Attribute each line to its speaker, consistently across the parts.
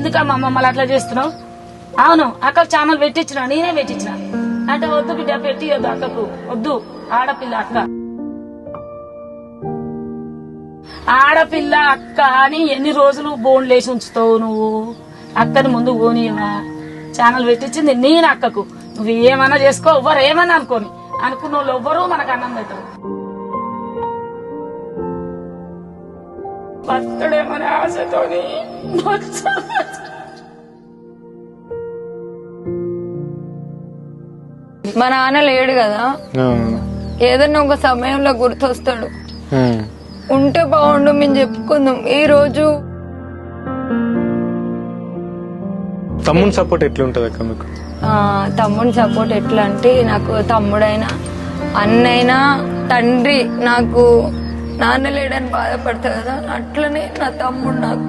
Speaker 1: ఎందుకమ్మా మమ్మల్ని అట్లా చేస్తున్నావు? అవును అక్కకు ఛానల్ పెట్టించిన నేనే పెట్టించిన. అంటే వద్దు బిడ్డ పెట్టియొద్దు అక్కకు. వద్దు ఆడపిల్ల అక్క. ఆడపిల్ల అక్క అని ఎన్ని రోజులు బోన్లు వేసి ఉంచుతావు నువ్వు? అక్కని ముందు పోనీయవా ఛానల్ పెట్టించింది నేను అక్కకు. నువ్వు ఏమన్నా చేసుకో ఎవ్వరు ఏమన్నా అనుకోని. అనుకున్న వాళ్ళు ఎవ్వరూ మనకు అన్నం పెట్టరు. బతకడేమనే ఆశతోని
Speaker 2: మా నాన్న లేడు కదా. ఏదన్నా ఒక సమయంలో గుర్తొస్తాడు. ఉంటే బాగుండు మేము చెప్పుకుందాం. ఈ రోజు
Speaker 3: తమ్ముని సపోర్ట్ ఎట్లుంటది అక్క మీకు?
Speaker 2: ఆ, తమ్ముని సపోర్ట్ ఎట్లా అంటే నాకు తమ్ముడైనా అన్నైనా తండ్రి నాకు నాన్న లేడని బాధపడతా కదా అట్లనే నా తమ్ముడు నాకు.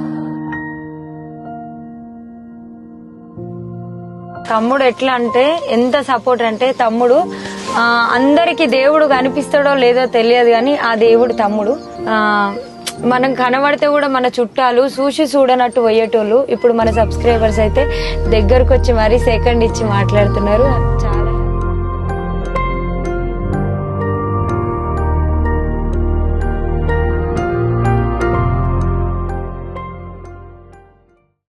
Speaker 2: తమ్ముడు ఎట్లా అంటే ఎంత సపోర్ట్ అంటే తమ్ముడు అందరికి దేవుడు కనిపిస్తాడో లేదో తెలియదు కానీ ఆ దేవుడు తమ్ముడు. మనం కనబడితే కూడా మన చుట్టాలు చూసి చూడనట్టు పోయేటోళ్ళు. ఇప్పుడు మన సబ్స్క్రైబర్స్ అయితే దగ్గరకు వచ్చి మరీ సెకండ్ ఇచ్చి మాట్లాడుతున్నారు. చాలా